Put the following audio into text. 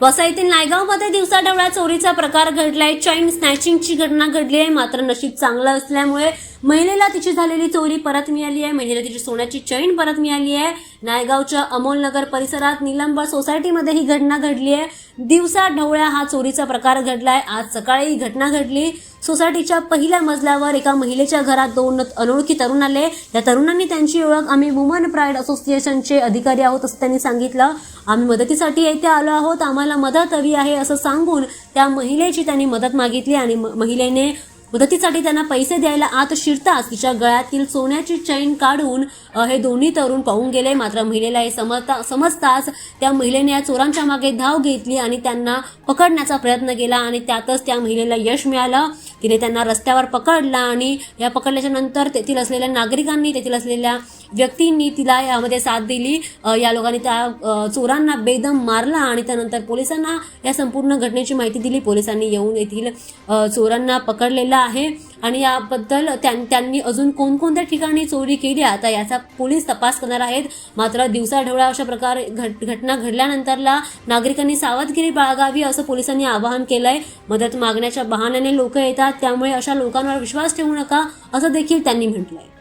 वसई येथील नायगावमध्ये दिवसाढवळ्या चोरीचा प्रकार घडलाय. चैन स्नॅचिंगची घटना घडली आहे. मात्र नशीब चांगलं असल्यामुळे महिलेला तिची झालेली चोरी परत मिळाली आहे. महिलेला तिची सोन्याची चैन परत मिळाली आहे. नायगावच्या अमोलनगर परिसरात निलंबळ सोसायटीमध्ये ही घटना घडली आहे. दिवसा ढवळ्या हा चोरीचा प्रकार घडलाय. आज सकाळी ही घटना घडली. सोसायटीच्या पहिल्या मजल्यावर एका महिलेच्या घरात दोन अनोळखी तरुण आले. त्या तरुणांनी त्यांची ओळख आम्ही वुमन प्राईड असोसिएशनचे अधिकारी आहोत असं त्यांनी सांगितलं. आम्ही मदतीसाठी येथे आलो आहोत. आम्हाला मदत हवी आहे असं सांगून त्या महिलेची त्यांनी मदत मागितली आणि म- महिलेने मदतीसाठी त्यांना पैसे द्यायला आत शिरताच तिच्या गळ्यातील सोन्याची चैन काढून हे दोन्ही तरुण पाहून गेले. मात्र महिलेला हे समजता समजताच त्या महिलेने या चोरांच्या मागे धाव घेतली आणि त्यांना पकडण्याचा प्रयत्न केला आणि त्यातच त्या महिलेला यश मिळालं. तिने त्यांना रस्त्यावर पकडला आणि या पकडल्याच्या नंतर तेथील असलेल्या नागरिकांनी तेथील असलेल्या व्यक्तींनी तिला यामध्ये साथ दिली. या लोकांनी त्या चोरांना बेदम मारला आणि त्यानंतर पोलिसांना या संपूर्ण घटनेची माहिती दिली. पोलिसांनी येऊन येथील चोरांना पकडलेला आहे आणि याबद्दल त्यां- त्यांनी अजून कोणकोणत्या ठिकाणी चोरी केली आता याचा पोलीस तपास करणार आहेत. मात्र दिवसाढवळा अशा प्रकारे घट घटना घडल्यानंतरला नागरिकांनी सावधगिरी बाळगावी असं पोलिसांनी आवाहन केलंय. मदत मागण्याच्या बहाण्याने लोक येतात. त्यामुळे अशा लोकांवर विश्वास ठेवू नका असं देखील त्यांनी म्हटलंय.